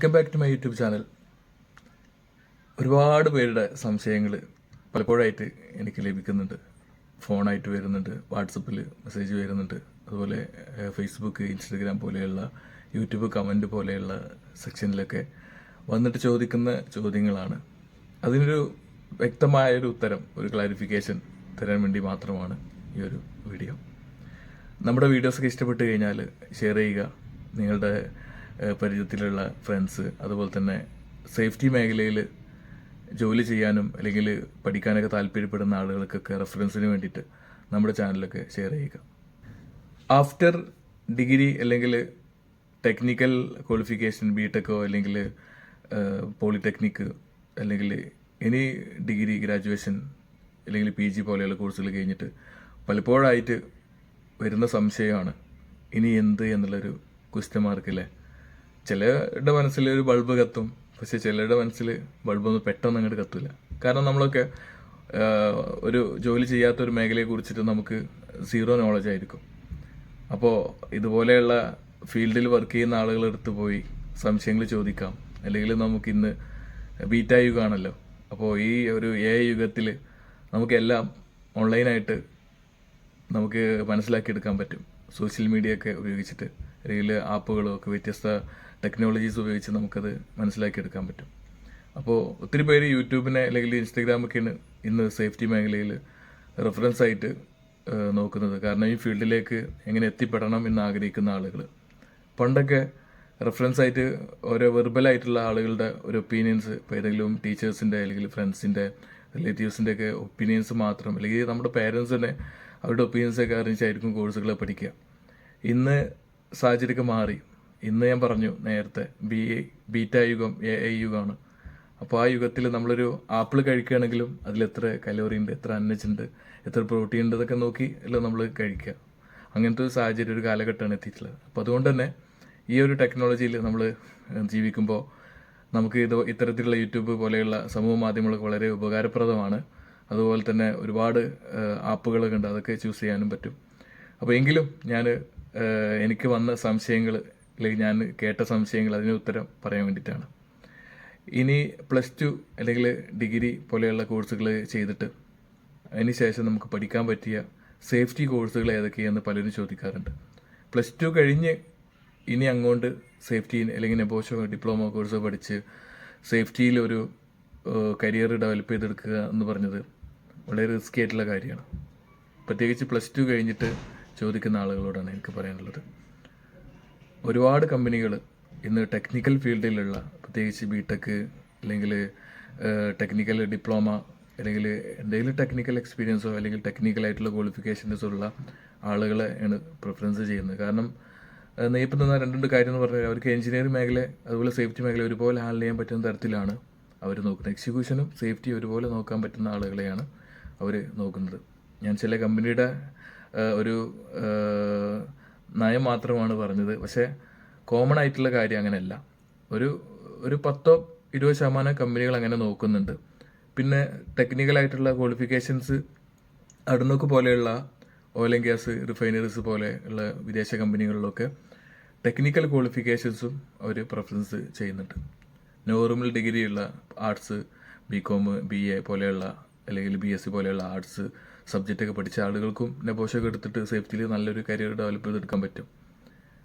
Welcome back to my YouTube channel ഒരുപാട് പേരുടെ സംശയങ്ങൾ പലപ്പോഴായിട്ട് എനിക്ക് ലഭിക്കുന്നുണ്ട്. ഫോണായിട്ട് വരുന്നുണ്ട് വാട്സപ്പിൽ മെസ്സേജ് വരുന്നുണ്ട്. അതുപോലെ ഫേസ്ബുക്ക് ഇൻസ്റ്റഗ്രാം പോലെയുള്ള യൂട്യൂബ് കമന്റ് പോലെയുള്ള സെക്ഷനിലൊക്കെ വന്നിട്ട് ചോദിക്കുന്ന ചോദ്യങ്ങളാണ്. അതിനൊരു വ്യക്തമായൊരു ഉത്തരം ഒരു ക്ലാരിഫിക്കേഷൻ തരാൻ വേണ്ടി മാത്രമാണ് ഈ ഒരു വീഡിയോ നമ്മുടെ വീഡിയോസൊക്കെ ഇഷ്ടപ്പെട്ട് കഴിഞ്ഞാൽ ഷെയർ ചെയ്യുക നിങ്ങളുടെ പരിചയത്തിലുള്ള ഫ്രണ്ട്സ് അതുപോലെ തന്നെ സേഫ്റ്റി മേഖലയിൽ ജോലി ചെയ്യാനും അല്ലെങ്കിൽ പഠിക്കാനൊക്കെ താല്പര്യപ്പെടുന്ന ആളുകൾക്കൊക്കെ റെഫറൻസിന് വേണ്ടിയിട്ട് നമ്മുടെ ചാനലൊക്കെ ഷെയർ ചെയ്യുക. ആഫ്റ്റർ ഡിഗ്രി അല്ലെങ്കിൽ ടെക്നിക്കൽ ക്വാളിഫിക്കേഷൻ ബി ടെക്കോ അല്ലെങ്കിൽ പോളിടെക്നിക്ക് അല്ലെങ്കിൽ എനി ഡിഗ്രി ഗ്രാജുവേഷൻ അല്ലെങ്കിൽ പി ജി പോലെയുള്ള കോഴ്സുകൾ കഴിഞ്ഞിട്ട് പലപ്പോഴായിട്ട് വരുന്ന സംശയമാണ് ഇനി എന്ത് എന്നുള്ളൊരു ക്വസ്റ്റ്യൻ മാർക്കില്ലേ ചിലരുടെ മനസ്സിൽ ഒരു ബൾബ് കത്തും. പക്ഷെ ചിലരുടെ മനസ്സിൽ ബൾബൊന്നും പെട്ടെന്ന് അങ്ങോട്ട് കത്തില്ല കാരണം നമ്മളൊക്കെ ഒരു ജോലി ചെയ്യാത്ത ഒരു മേഖലയെ കുറിച്ചിട്ട് നമുക്ക് സീറോ നോളജ് ആയിരിക്കും. അപ്പോൾ ഇതുപോലെയുള്ള ഫീൽഡിൽ വർക്ക് ചെയ്യുന്ന ആളുകളെടുത്ത് പോയി സംശയങ്ങൾ ചോദിക്കാം. അല്ലെങ്കിൽ നമുക്ക് ഇന്ന് ബീറ്റ യുഗമാണല്ലോ അപ്പോൾ ഈ ഒരു എ യുഗത്തിൽ നമുക്കെല്ലാം ഓൺലൈനായിട്ട് നമുക്ക് മനസ്സിലാക്കിയെടുക്കാൻ പറ്റും. സോഷ്യൽ മീഡിയ ഒക്കെ ഉപയോഗിച്ചിട്ട്. അല്ലെങ്കിൽ ആപ്പുകളും ഒക്കെ വ്യത്യസ്ത ടെക്നോളജീസ് ഉപയോഗിച്ച് നമുക്കത് മനസ്സിലാക്കിയെടുക്കാൻ പറ്റും. അപ്പോൾ ഒത്തിരി പേര് യൂട്യൂബിനെ അല്ലെങ്കിൽ ഇൻസ്റ്റഗ്രാമൊക്കെയാണ് ഇന്ന് സേഫ്റ്റി മേഖലയിൽ റെഫറൻസ് ആയിട്ട് നോക്കുന്നത്. കാരണം ഈ ഫീൽഡിലേക്ക് എങ്ങനെ എത്തിപ്പെടണം എന്ന് ആഗ്രഹിക്കുന്ന ആളുകൾ പണ്ടൊക്കെ റെഫറൻസ് ആയിട്ട് ഓരോ വെർബലായിട്ടുള്ള ആളുകളുടെ ഒരു ഒപ്പീനിയൻസ് ഇപ്പോൾ ഏതെങ്കിലും ടീച്ചേഴ്സിന്റെ അല്ലെങ്കിൽ ഫ്രണ്ട്സിന്റെ റിലേറ്റീവ്സിന്റെ ഒക്കെ ഒപ്പീനിയൻസ് മാത്രം അല്ലെങ്കിൽ നമ്മുടെ പേരൻസ് തന്നെ അവരുടെ ഒപ്പീനിയൻസൊക്കെ അറിയിച്ചായിരിക്കും കോഴ്സുകളെ പഠിക്കുക. ഇന്ന് സാഹചര്യമൊക്കെ മാറി. ഇന്ന് ഞാൻ പറഞ്ഞു നേരത്തെ ബി ബീറ്റ യുഗം എ ഐ യുഗമാണ്. അപ്പോൾ ആ യുഗത്തിൽ നമ്മളൊരു ആപ്പിൾ കഴിക്കുകയാണെങ്കിലും അതിൽ എത്ര കലോറി ഉണ്ട് എത്ര അന്നജ് ഉണ്ട് എത്ര പ്രോട്ടീൻ ഉണ്ട് ഇതൊക്കെ നോക്കി അല്ല നമ്മൾ കഴിക്കുക. അങ്ങനത്തെ ഒരു സാഹചര്യം ഒരു കാലഘട്ടമാണ് എത്തിയിട്ടുള്ളത്. അപ്പോൾ അതുകൊണ്ട് തന്നെ ഈ ഒരു ടെക്നോളജിയിൽ നമ്മൾ ജീവിക്കുമ്പോൾ നമുക്ക് ഇത് ഇത്തരത്തിലുള്ള യൂട്യൂബ് പോലെയുള്ള സമൂഹ മാധ്യമങ്ങളൊക്കെ വളരെ ഉപകാരപ്രദമാണ്. അതുപോലെ തന്നെ ഒരുപാട് ആപ്പുകളൊക്കെ ഉണ്ട് അതൊക്കെ ചൂസ് ചെയ്യാനും പറ്റും. അപ്പോൾ എങ്കിലും ഞാൻ എനിക്ക് വന്ന സംശയങ്ങൾ അല്ലെങ്കിൽ ഞാൻ കേട്ട സംശയങ്ങൾ അതിന് ഉത്തരം പറയാൻ വേണ്ടിയിട്ടാണ്. ഇനി പ്ലസ് ടു അല്ലെങ്കിൽ ഡിഗ്രി പോലെയുള്ള കോഴ്സുകൾ ചെയ്തിട്ട് അതിന് ശേഷം നമുക്ക് പഠിക്കാൻ പറ്റിയ സേഫ്റ്റി കോഴ്സുകൾ ഏതൊക്കെയാണെന്ന് പലരും ചോദിക്കാറുണ്ട്. പ്ലസ് ടു കഴിഞ്ഞ് ഇനി അങ്ങോട്ട് സേഫ്റ്റി അല്ലെങ്കിൽ നെബോഷോ ഡിപ്ലോമ കോഴ്സ് പഠിച്ച് സേഫ്റ്റിയിൽ ഒരു കരിയർ ഡെവലപ്പ് ചെയ്തെടുക്കുക എന്ന് പറഞ്ഞത് വളരെ റിസ്കി ആയിട്ടുള്ള കാര്യമാണ്. പ്രത്യേകിച്ച് പ്ലസ് ടു കഴിഞ്ഞിട്ട് ചോദിക്കുന്ന ആളുകളോടാണ് എനിക്ക് പറയാനുള്ളത്. ഒരുപാട് കമ്പനികൾ ഇന്ന് ടെക്നിക്കൽ ഫീൽഡിലുള്ള പ്രത്യേകിച്ച് ബി ടെക് അല്ലെങ്കിൽ ടെക്നിക്കൽ ഡിപ്ലോമ അല്ലെങ്കിൽ എന്തെങ്കിലും ടെക്നിക്കൽ എക്സ്പീരിയൻസോ അല്ലെങ്കിൽ ടെക്നിക്കലായിട്ടുള്ള ക്വാളിഫിക്കേഷൻസോ ഉള്ള ആളുകളെ ആണ് പ്രിഫറൻസ് ചെയ്യുന്നത്. കാരണം നെയ്പ്പം നിന്ന രണ്ട് രണ്ട് കാര്യം എന്ന് പറഞ്ഞാൽ അവർക്ക് എഞ്ചിനീയറിംഗ് മേഖല അതുപോലെ സേഫ്റ്റി മേഖല ഒരുപോലെ ഹാൻഡിൽ ചെയ്യാൻ പറ്റുന്ന തരത്തിലാണ് അവർ നോക്കുന്നത്. എക്സിക്യൂഷനും സേഫ്റ്റി ഒരുപോലെ നോക്കാൻ പറ്റുന്ന ആളുകളെയാണ് അവർ നോക്കുന്നത്. ഞാൻ ചില കമ്പനിയുടെ ഒരു നയം മാത്രമാണ് പറഞ്ഞത്. പക്ഷേ കോമൺ ആയിട്ടുള്ള കാര്യം അങ്ങനെയല്ല. ഒരു ഒരു പത്തോ ഇരുപത് ശതമാനം കമ്പനികൾ അങ്ങനെ നോക്കുന്നുണ്ട്. പിന്നെ ടെക്നിക്കലായിട്ടുള്ള ക്വാളിഫിക്കേഷൻസ് അടുന്നൊക്കെ പോലെയുള്ള ഓയിൽ ആൻഡ് ഗ്യാസ് റിഫൈനറീസ് പോലെയുള്ള വിദേശ കമ്പനികളിലൊക്കെ ടെക്നിക്കൽ ക്വാളിഫിക്കേഷൻസും അവർ പ്രിഫറൻസ് ചെയ്യുന്നുണ്ട്. Normal ഡിഗ്രിയുള്ള arts B com B A പോലെയുള്ള അല്ലെങ്കിൽ ബി എസ് സി പോലെയുള്ള ആർട്സ് സബ്ജക്റ്റൊക്കെ പഠിച്ച ആളുകൾക്കും നെബോഷൊക്കെ എടുത്തിട്ട് സേഫ്റ്റിയിൽ നല്ലൊരു കരിയർ ഡെവലപ്പ് ചെയ്തെടുക്കാൻ പറ്റും.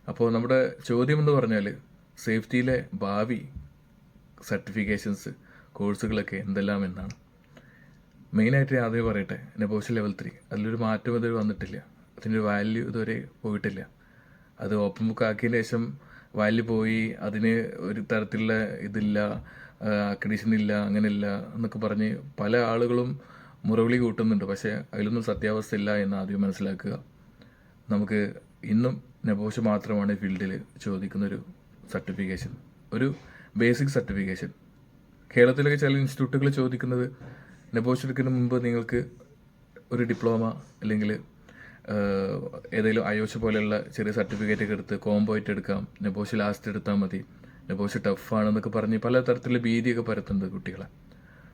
അപ്പോൾ നമ്മുടെ ചോദ്യം എന്ന് പറഞ്ഞാൽ സേഫ്റ്റിയിലെ ഭാവി സർട്ടിഫിക്കേഷൻസ് കോഴ്സുകളൊക്കെ എന്തെല്ലാം എന്നാണ് മെയിനായിട്ട് ഞാൻ ആദ്യം പറയട്ടെ നെബോഷ് ലെവൽ ത്രീ അതിലൊരു മാറ്റം ഇതുവരെ വന്നിട്ടില്ല. അതിന്റെ വാല്യൂ ഇതുവരെ പോയിട്ടില്ല. അത് ഓപ്പൺ ബുക്ക് ആക്കിയതിന് ശേഷം വാല്യൂ പോയി അതിന് ഒരു തരത്തിലുള്ള ഇതില്ല അക്രഡീഷൻ ഇല്ല അങ്ങനെയില്ല എന്നൊക്കെ പറഞ്ഞ് പല ആളുകളും മുറവിളി കൂട്ടുന്നുണ്ട്. പക്ഷേ അതിലൊന്നും സത്യാവസ്ഥ ഇല്ല എന്ന് ആദ്യം മനസ്സിലാക്കുക. നമുക്ക് ഇന്നും നെബോഷ് മാത്രമാണ് ഫീൽഡിൽ ചോദിക്കുന്ന ഒരു സർട്ടിഫിക്കേഷൻ. ഒരു ബേസിക് സർട്ടിഫിക്കേഷൻ. കേരളത്തിലൊക്കെ ചില ഇൻസ്റ്റിറ്റ്യൂട്ടുകൾ ചോദിക്കുന്നത് നെബോഷ് എടുക്കുന്നതിന് മുമ്പ് നിങ്ങൾക്ക് ഒരു ഡിപ്ലോമ അല്ലെങ്കിൽ ഏതെങ്കിലും അയോഷ പോലെയുള്ള ചെറിയ സർട്ടിഫിക്കറ്റ് ഒക്കെ എടുത്ത് കോംബോ ആയിട്ട് എടുക്കാം. നെബോഷ് ലാസ്റ്റ് എടുത്താൽ മതി. നെബോഷ് ടഫാണെന്നൊക്കെ പറഞ്ഞ് പല തരത്തിലുള്ള ഭീതിയൊക്കെ പരത്തുന്നത് കുട്ടികളെ.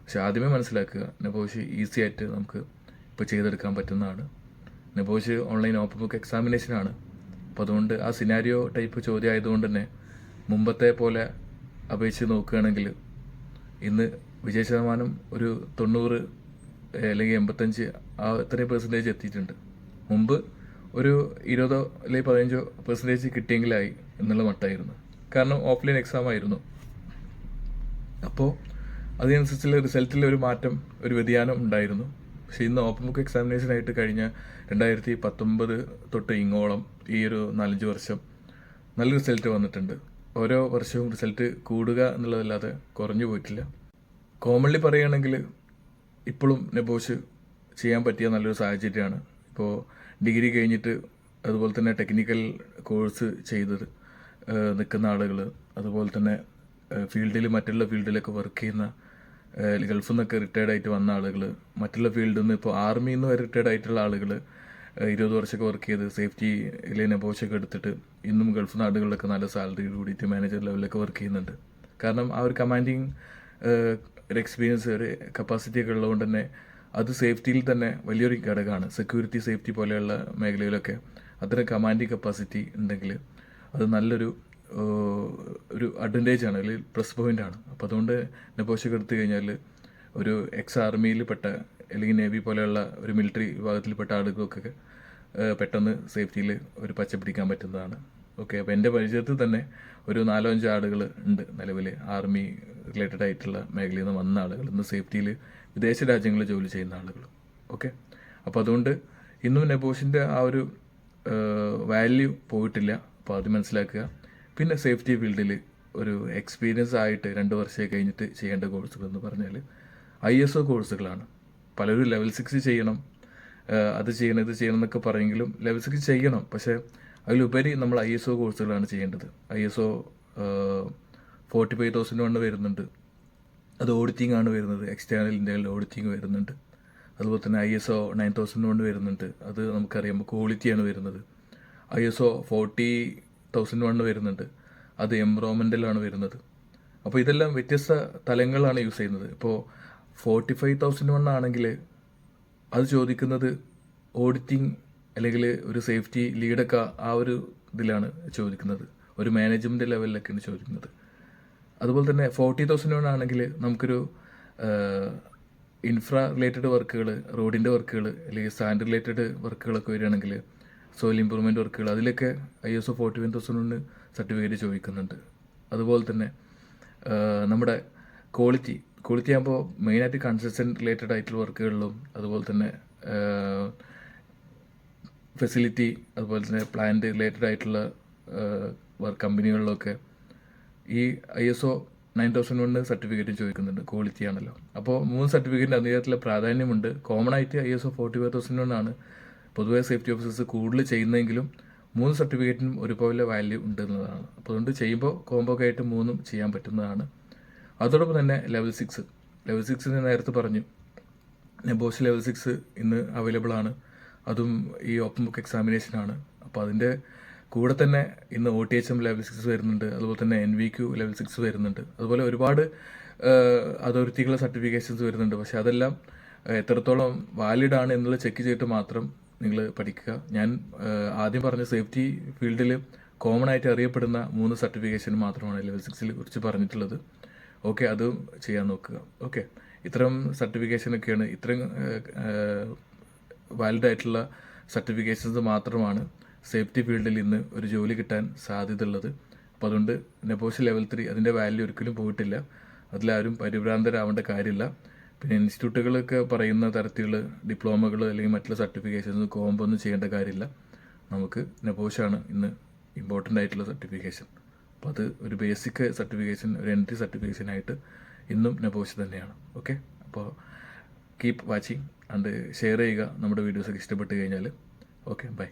പക്ഷെ ആദ്യമേ മനസ്സിലാക്കുക നെബോഷ് ഈസി ആയിട്ട് നമുക്ക് ഇപ്പോൾ ചെയ്തെടുക്കാൻ പറ്റുന്നതാണ്. നെബോഷ് ഓൺലൈൻ ഓപ്പൺ ബുക്ക് എക്സാമിനേഷനാണ് അപ്പോൾ അതുകൊണ്ട് ആ സിനാരിയോ ടൈപ്പ് ചോദ്യം ആയതുകൊണ്ട് തന്നെ മുമ്പത്തെ പോലെ അപേക്ഷിച്ച് നോക്കുകയാണെങ്കിൽ ഇന്ന് വിജയ ശതമാനം ഒരു തൊണ്ണൂറ് അല്ലെങ്കിൽ എൺപത്തഞ്ച് ആ ഇത്രയും പെർസെന്റേജ് എത്തിയിട്ടുണ്ട്. മുമ്പ് ഒരു ഇരുപതോ അല്ലെങ്കിൽ പതിനഞ്ചോ പെർസെന്റേജ് കിട്ടിയെങ്കിലായി എന്നുള്ള മട്ടായിരുന്നു. കാരണം ഓഫ്ലൈൻ എക്സാം ആയിരുന്നു. അപ്പോൾ അതിനനുസരിച്ചുള്ള റിസൾട്ടിൽ ഒരു മാറ്റം ഒരു വ്യതിയാനം ഉണ്ടായിരുന്നു. പക്ഷെ ഇന്ന് ഓപ്പൺ ബുക്ക് എക്സാമിനേഷൻ ആയിട്ട് കഴിഞ്ഞ രണ്ടായിരത്തി പത്തൊമ്പത് തൊട്ട് ഇങ്ങോളം ഈ ഒരു നാലഞ്ച് വർഷം നല്ല റിസൾട്ട് വന്നിട്ടുണ്ട്. ഓരോ വർഷവും റിസൾട്ട് കൂടുക എന്നുള്ളതല്ലാതെ കുറഞ്ഞു പോയിട്ടില്ല. കോമൺലി പറയുകയാണെങ്കിൽ ഇപ്പോഴും നെബോഷ് ചെയ്യാൻ പറ്റിയ നല്ലൊരു സാഹചര്യമാണ്. ഇപ്പോൾ ഡിഗ്രി കഴിഞ്ഞിട്ട് അതുപോലെ തന്നെ ടെക്നിക്കൽ കോഴ്സ് ചെയ്തത് നിൽക്കുന്ന ആളുകൾ അതുപോലെ തന്നെ ഫീൽഡിൽ മറ്റുള്ള ഫീൽഡിലൊക്കെ വർക്ക് ചെയ്യുന്ന ഗൾഫിൽ നിന്നൊക്കെ റിട്ടയർഡ് ആയിട്ട് വന്ന ആളുകൾ മറ്റുള്ള ഫീൽഡിൽ നിന്ന് ഇപ്പോൾ ആർമിയിൽ നിന്ന് റിട്ടയർഡ് ആയിട്ടുള്ള ആളുകൾ ഇരുപത് വർഷമൊക്കെ വർക്ക് ചെയ്ത് സേഫ്റ്റിയിലെ നെബോഷൊക്കെ എടുത്തിട്ട് ഇന്നും ഗൾഫ് നാടുകളിലൊക്കെ നല്ല സാലറി കൂടിയിട്ട് മാനേജർ ലെവലിലൊക്കെ വർക്ക് ചെയ്യുന്നുണ്ട്. കാരണം ആ ഒരു കമാൻഡിങ് ഒരു എക്സ്പീരിയൻസ് ഒരു കപ്പാസിറ്റി ഒക്കെ ഉള്ളതുകൊണ്ട് തന്നെ അത് സേഫ്റ്റിയിൽ തന്നെ വലിയൊരു ഘടകമാണ്. സെക്യൂരിറ്റി സേഫ്റ്റി പോലെയുള്ള മേഖലയിലൊക്കെ അത്തരം കമാൻഡിങ് കപ്പാസിറ്റി ഉണ്ടെങ്കിൽ അത് നല്ലൊരു ഒരു അഡ്വാന്റേജ് ആണ് അല്ലെങ്കിൽ പ്ലസ് പോയിന്റ് ആണ്. അപ്പോൾ അതുകൊണ്ട് നെബോഷൊക്കെ എടുത്തു കഴിഞ്ഞാൽ ഒരു എക്സ് ആർമിയിൽ പെട്ട അല്ലെങ്കിൽ നേവി പോലെയുള്ള ഒരു മിലിറ്ററി വിഭാഗത്തിൽപ്പെട്ട ആളുകൾക്കൊക്കെ പെട്ടെന്ന് സേഫ്റ്റിയിൽ ഒരു പച്ച പിടിക്കാൻ പറ്റുന്നതാണ്. ഓക്കെ അപ്പോൾ എന്റെ പരിചയത്തിൽ തന്നെ ഒരു നാലോ അഞ്ചോ ആളുകൾ ഉണ്ട് നിലവിൽ ആർമി റിലേറ്റഡ് ആയിട്ടുള്ള മേഖലയിൽ നിന്ന് വന്ന ആളുകൾ ഇന്ന് സേഫ്റ്റിയിൽ വിദേശ രാജ്യങ്ങളിൽ ജോലി ചെയ്യുന്ന ആളുകൾ ഓക്കെ അപ്പോൾ അതുകൊണ്ട് ഇന്നും നെബോഷിന്റെ ആ ഒരു വാല്യൂ പോയിട്ടില്ല. അപ്പോൾ അത് മനസ്സിലാക്കുക പിന്നെ സേഫ്റ്റി ഫീൽഡിൽ ഒരു എക്സ്പീരിയൻസ് ആയിട്ട് രണ്ട് വർഷം കഴിഞ്ഞിട്ട് ചെയ്യേണ്ട കോഴ്സുകൾ എന്ന് പറഞ്ഞാൽ ഐ എസ് ഒ കോഴ്സുകളാണ് പലരും ലെവൽ സിക്സ് ചെയ്യണം. അത് ചെയ്യണം ഇത് ചെയ്യണം എന്നൊക്കെ പറയെങ്കിലും ലെവൽ സിക്സ് ചെയ്യണം. പക്ഷേ അതിലുപരി നമ്മൾ ഐ എസ് ഒ കോഴ്സുകളാണ് ചെയ്യേണ്ടത്. I S O forty five thousand one വരുന്നുണ്ട്. അത് ഓഡിറ്റിംഗ് ആണ് വരുന്നത്. എക്സ്റ്റേണൽ ഇന്ത്യയിൽ ഓഡിറ്റിംഗ് വരുന്നുണ്ട്. അതുപോലെ തന്നെ I S O nine thousand one വരുന്നുണ്ട്. അത് നമുക്കറിയാം ക്വാളിറ്റിയാണ് വരുന്നത്. I S O forty thousand കൊണ്ട് വരുന്നുണ്ട്. അത് എംബ്രോമെന്റലാണ് വരുന്നത്. അപ്പോൾ ഇതെല്ലാം വ്യത്യസ്ത തലങ്ങളാണ് യൂസ് ചെയ്യുന്നത്. ഇപ്പോൾ ഫോർട്ടി ഫൈവ് തൗസൻഡ് വൺ ആണെങ്കിൽ അത് ചോദിക്കുന്നത് ഓഡിറ്റിംഗ് അല്ലെങ്കിൽ ഒരു സേഫ്റ്റി ലീഡൊക്കെ ആ ഒരു ഇതിലാണ് ചോദിക്കുന്നത്. ഒരു മാനേജ്മെന്റ് ലെവലിലൊക്കെയാണ് ചോദിക്കുന്നത്. അതുപോലെ തന്നെ ഫോർട്ടി തൗസൻഡ് വൺ ആണെങ്കിൽ നമുക്കൊരു ഇൻഫ്രാ റിലേറ്റഡ് വർക്കുകൾ റോഡിന്റെ വർക്കുകൾ അല്ലെങ്കിൽ സാൻഡ് റിലേറ്റഡ് വർക്കുകളൊക്കെ വരികയാണെങ്കിൽ സോയിൽ ഇമ്പ്രൂവ്മെന്റ് വർക്കുകൾ അതിലൊക്കെ I S O forty one thousand കൊണ്ട് സർട്ടിഫിക്കറ്റ് ചോദിക്കുന്നുണ്ട്. അതുപോലെ തന്നെ നമ്മുടെ ക്വാളിറ്റി ക്വാളിറ്റി ആകുമ്പോൾ മെയിനായിട്ട് കൺസ്ട്രക്ഷൻ റിലേറ്റഡ് ആയിട്ടുള്ള വർക്കുകളിലും അതുപോലെ തന്നെ ഫെസിലിറ്റി അതുപോലെ തന്നെ പ്ലാന്റ് റിലേറ്റഡ് ആയിട്ടുള്ള വർക്ക് കമ്പനികളിലൊക്കെ ഈ I S O nine thousand one certificate ചോദിക്കുന്നുണ്ട് ക്വാളിറ്റി ആണല്ലോ. അപ്പോൾ മൂന്ന് സർട്ടിഫിക്കറ്റിന്റെ അതിനകത്തുള്ള പ്രാധാന്യമുണ്ട്. കോമൺ ആയിട്ട് I S O forty five thousand കൊണ്ടാണ് പൊതുവെ സേഫ്റ്റി ഓഫീസേഴ്സ് കൂടുതൽ ചെയ്യുന്നെങ്കിലും മൂന്ന് സർട്ടിഫിക്കറ്റിനും ഒരുപോലെ വാല്യൂ ഉണ്ട് എന്നതാണ് അപ്പോൾ അതുകൊണ്ട് ചെയ്യുമ്പോൾ കോംബോ ആയിട്ട് മൂന്നും ചെയ്യാൻ പറ്റുന്നതാണ്. അതോടൊപ്പം തന്നെ ലെവൽ സിക്സ് ലെവൽ സിക്സ് ഞാൻ നേരത്തെ പറഞ്ഞു. നെബോസ് ലെവൽ സിക്സ് ഇന്ന് അവൈലബിൾ ആണ്. അതും ഈ ഓപ്പൺ ബുക്ക് എക്സാമിനേഷൻ ആണ്. അപ്പോൾ അതിന്റെ കൂടെ തന്നെ ഇന്ന് O T H M level six വരുന്നുണ്ട്. അതുപോലെ തന്നെ N V Q level six വരുന്നുണ്ട്. അതുപോലെ ഒരുപാട് അതോറിറ്റികളുടെ സർട്ടിഫിക്കേഷൻസ് വരുന്നുണ്ട്. പക്ഷേ അതെല്ലാം എത്രത്തോളം വാലിഡ് ആണ് എന്നുള്ളത് ചെക്ക് ചെയ്തിട്ട് മാത്രം നിങ്ങൾ പഠിക്കുക. ഞാൻ ആദ്യം പറഞ്ഞ സേഫ്റ്റി ഫീൽഡിൽ കോമൺ ആയിട്ട് അറിയപ്പെടുന്ന മൂന്ന് സർട്ടിഫിക്കേഷൻ മാത്രമാണ് ലെവൽ സിക്സിൽ കുറിച്ച് പറഞ്ഞിട്ടുള്ളത്. ഓക്കെ അതും ചെയ്യാൻ നോക്കുക. ഓക്കെ ഇത്തരം സർട്ടിഫിക്കേഷനൊക്കെയാണ് ഇത്രയും വാലിഡ് ആയിട്ടുള്ള സർട്ടിഫിക്കേഷൻസ് മാത്രമാണ് സേഫ്റ്റി ഫീൽഡിൽ ഇന്ന് ഒരു ജോലി കിട്ടാൻ സാധ്യത ഉള്ളത് അപ്പോൾ അതുകൊണ്ട് നെപ്പോസ് ലെവൽ ത്രീ അതിന്റെ വാല്യൂ ഒരിക്കലും പോയിട്ടില്ല. അതിലാരും പരിഭ്രാന്തരാവേണ്ട കാര്യമില്ല. പിന്നെ ഇൻസ്റ്റിറ്റ്യൂട്ടുകളൊക്കെ പറയുന്ന തരത്തിലുള്ള ഡിപ്ലോമകൾ അല്ലെങ്കിൽ മറ്റുള്ള സർട്ടിഫിക്കേഷൻസ് കോമ്പോ ഒന്നും ചെയ്യേണ്ട കാര്യമില്ല. നമുക്ക് നെബോഷാണ് ഇന്ന് ഇമ്പോർട്ടന്റ് ആയിട്ടുള്ള സർട്ടിഫിക്കേഷൻ. അപ്പോൾ അത് ഒരു ബേസിക് സർട്ടിഫിക്കേഷൻ ഒരു എൻട്രി സർട്ടിഫിക്കേഷൻ ആയിട്ട് ഇന്നും നെബോഷ് തന്നെയാണ്. ഓക്കെ അപ്പോൾ കീപ്പ് വാച്ചിങ് ആൻഡ് ഷെയർ ചെയ്യുക. നമ്മുടെ വീഡിയോസൊക്കെ ഇഷ്ടപ്പെട്ട് കഴിഞ്ഞാൽ ഓക്കെ ബൈ